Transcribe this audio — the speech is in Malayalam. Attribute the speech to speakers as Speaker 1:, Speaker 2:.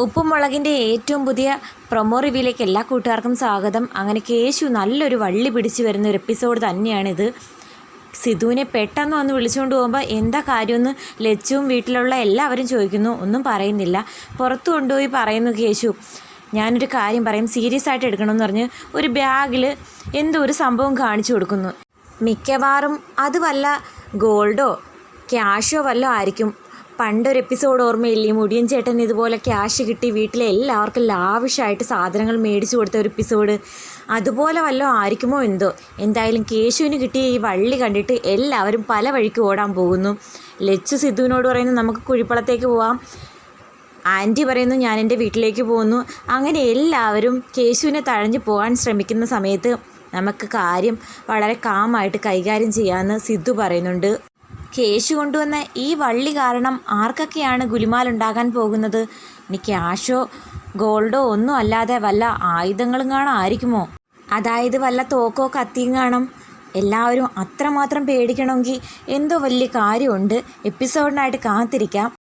Speaker 1: ഉപ്പും മുളകിന്റെ ഏറ്റവും പുതിയ പ്രൊമോ റിവ്യൂലേക്ക് എല്ലാ കൂട്ടുകാർക്കും സ്വാഗതം. അങ്ങനെ കേശു നല്ലൊരു വള്ളി പിടിച്ച് വരുന്ന ഒരു എപ്പിസോഡ് തന്നെയാണിത്. സിധുവിനെ പെട്ടെന്ന് വന്ന് വിളിച്ചുകൊണ്ട് പോകുമ്പോൾ എന്താ കാര്യമെന്ന് ലച്ചുവും വീട്ടിലുള്ള എല്ലാവരും ചോദിക്കുന്നു. ഒന്നും പറയുന്നില്ല. പുറത്ത് കൊണ്ടുപോയി പറയുന്നു കേശു ഞാനൊരു കാര്യം പറയും. സീരിയസ് ആയിട്ട് എടുക്കണമെന്ന് പറഞ്ഞ് ഒരു ബാഗിൽ എന്തോ ഒരു സംഭവം കാണിച്ചു കൊടുക്കുന്നു. മിക്കവാറും അത് വല്ല ഗോൾഡോ ക്യാഷോ വല്ലോ ആയിരിക്കും. പണ്ടൊരു എപ്പിസോഡ് ഓർമ്മയില്ലേ? മുടിയൻ ചേട്ടൻ ഇതുപോലെ ക്യാഷ് കിട്ടി വീട്ടിലെ എല്ലാവർക്കും ലാവിഷായിട്ട് സാധനങ്ങൾ മേടിച്ചു കൊടുത്ത ഒരു എപ്പിസോഡ് അതുപോലെ വല്ലതും ആയിരിക്കുമോ എന്തോ? എന്തായാലും കേശുവിന് കിട്ടിയ ഈ വള്ളി കണ്ടിട്ട് എല്ലാവരും പല വഴിക്ക് ഓടാൻ പോകുന്നു. ലച്ചു സിദ്ധുവിനോട് പറയുന്നു നമുക്ക് കുഴിപ്പളത്തേക്ക് പോവാം. ആന്റി പറയുന്നു ഞാൻ എന്റെ വീട്ടിലേക്ക് പോകുന്നു. അങ്ങനെ എല്ലാവരും കേശുവിനെ തഴഞ്ഞു പോകാൻ ശ്രമിക്കുന്ന സമയത്ത് നമുക്ക് കാര്യം വളരെ കാമായിട്ട് കൈകാര്യം ചെയ്യാമെന്ന് സിദ്ധു പറയുന്നുണ്ട്. കേശു കൊണ്ടുവന്ന ഈ വള്ളി കാരണം ആർക്കൊക്കെയാണ് ഗുലിമാലുണ്ടാകാൻ പോകുന്നത്? ഇനി ക്യാഷോ ഗോൾഡോ ഒന്നും അല്ലാതെ വല്ല ആയുധങ്ങളും കാണാൻ ആയിരിക്കുമോ? അതായത് വല്ല തോക്കോ കത്തിയും കാണും? എല്ലാവരും അത്രമാത്രം പേടിക്കണമെങ്കിൽ എന്തോ വലിയ കാര്യമുണ്ട്. എപ്പിസോഡിനായിട്ട് കാത്തിരിക്കാം.